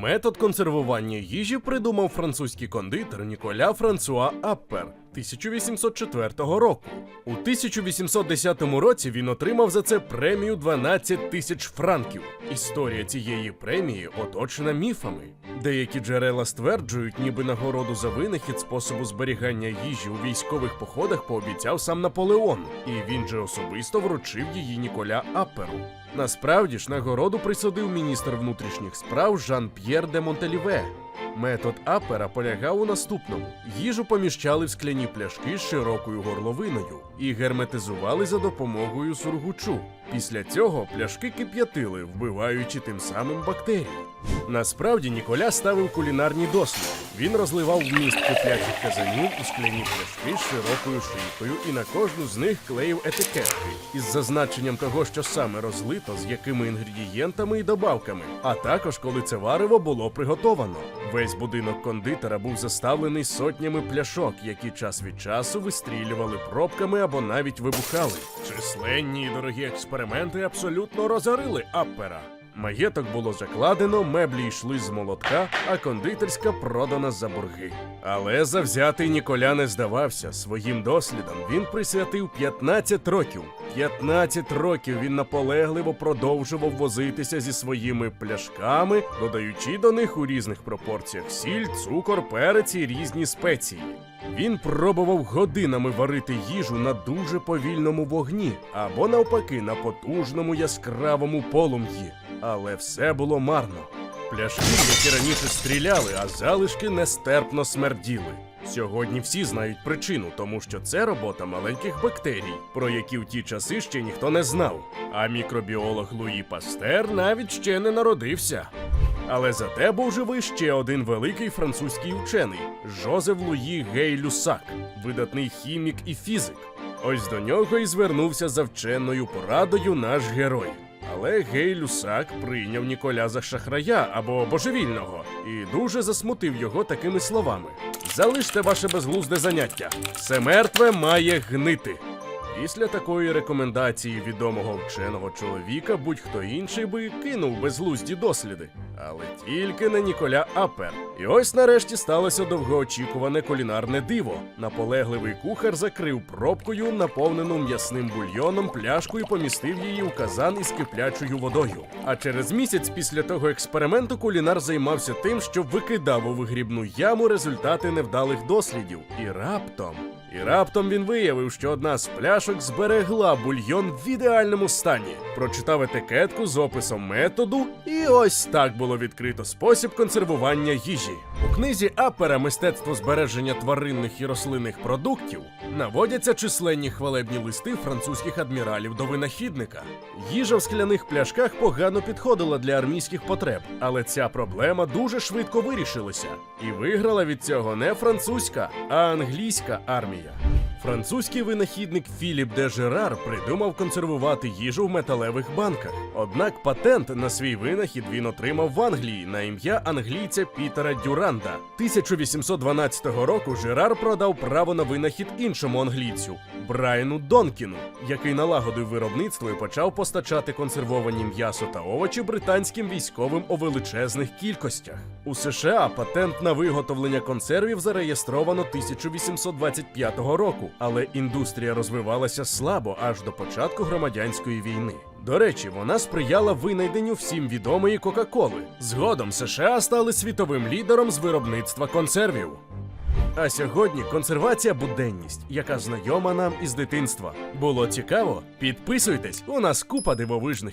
Метод консервування їжі придумав французький кондитер Ніколя Франсуа Аппер 1804 року. У 1810 році він отримав за це премію 12 тисяч франків. Історія цієї премії оточена міфами. Деякі джерела стверджують, ніби нагороду за винахід способу зберігання їжі у військових походах пообіцяв сам Наполеон, і він же особисто вручив її Ніколя Апперу. Насправді ж нагороду присудив міністр внутрішніх справ Жан-П'єр де Монтеліве. Метод Апера полягав у наступному: їжу поміщали в скляні пляшки з широкою горловиною і герметизували за допомогою сургучу. Після цього пляшки кип'ятили, вбиваючи тим самим бактерії. Насправді Ніколя ставив кулінарні досліди. Він розливав вміст киплячих казанів у скляні пляшки з широкою шийкою і на кожну з них клеїв етикетки із зазначенням того, що саме розлито, з якими інгредієнтами і добавками, а також коли це варево було приготовано. Весь будинок кондитера був заставлений сотнями пляшок, які час від часу вистрілювали пробками або навіть вибухали. Численні і дорогі експерименти абсолютно розорили Аппера. Маєток було закладено, меблі йшли з молотка, а кондитерська продана за борги. Але завзятий Ніколя не здавався. Своїм дослідам він присвятив 15 років. 15 років він наполегливо продовжував возитися зі своїми пляшками, додаючи до них у різних пропорціях сіль, цукор, перець і різні спеції. Він пробував годинами варити їжу на дуже повільному вогні або навпаки на потужному яскравому полум'ї. Але все було марно. Пляшки, які раніше стріляли, а залишки нестерпно смерділи. Сьогодні всі знають причину, тому що це робота маленьких бактерій, про які в ті часи ще ніхто не знав. А мікробіолог Луї Пастер навіть ще не народився. Але зате був живий ще один великий французький учений Жозеф Луї Гей Люсак, видатний хімік і фізик. Ось до нього і звернувся за вченою порадою наш герой. Але Гей Люсак прийняв Ніколя за шахрая або божевільного і дуже засмутив його такими словами: Залиште ваше безглузде заняття. Все мертве має гнити. Після такої рекомендації відомого вченого чоловіка будь-хто інший би кинув безглузді досліди, але тільки не Ніколя Апер. І ось нарешті сталося довгоочікуване кулінарне диво. Наполегливий кухар закрив пробкою, наповнену м'ясним бульйоном, пляшку і помістив її у казан із киплячою водою. А через місяць після того експерименту кулінар займався тим, що викидав у вигрібну яму результати невдалих дослідів. І раптом. І раптом він виявив, що одна з пляшок зберегла бульйон в ідеальному стані. Прочитав етикетку з описом методу, і ось так було відкрито спосіб консервування їжі. У книзі Апера Мистецтво збереження тваринних і рослинних продуктів наводяться численні хвалебні листи французьких адміралів до винахідника. Їжа в скляних пляшках погано підходила для армійських потреб, але ця проблема дуже швидко вирішилася. І виграла від цього не французька, а англійська армія. Yeah. Французький винахідник Філіп де Жерар придумав консервувати їжу в металевих банках. Однак патент на свій винахід він отримав в Англії на ім'я англійця Пітера Дюранда. 1812 року Жерар продав право на винахід іншому англійцю Брайану Донкіну, який налагодив виробництво і почав постачати консервовані м'ясо та овочі британським військовим у величезних кількостях. У США патент на виготовлення консервів зареєстровано 1825 року, але індустрія розвивалася слабо аж до початку громадянської війни. До речі, вона сприяла винайденню всім відомої Кока-Коли. Згодом США стали світовим лідером з виробництва консервів. А сьогодні консервація буденність, яка знайома нам із дитинства. Було цікаво? Підписуйтесь, у нас купа дивовижних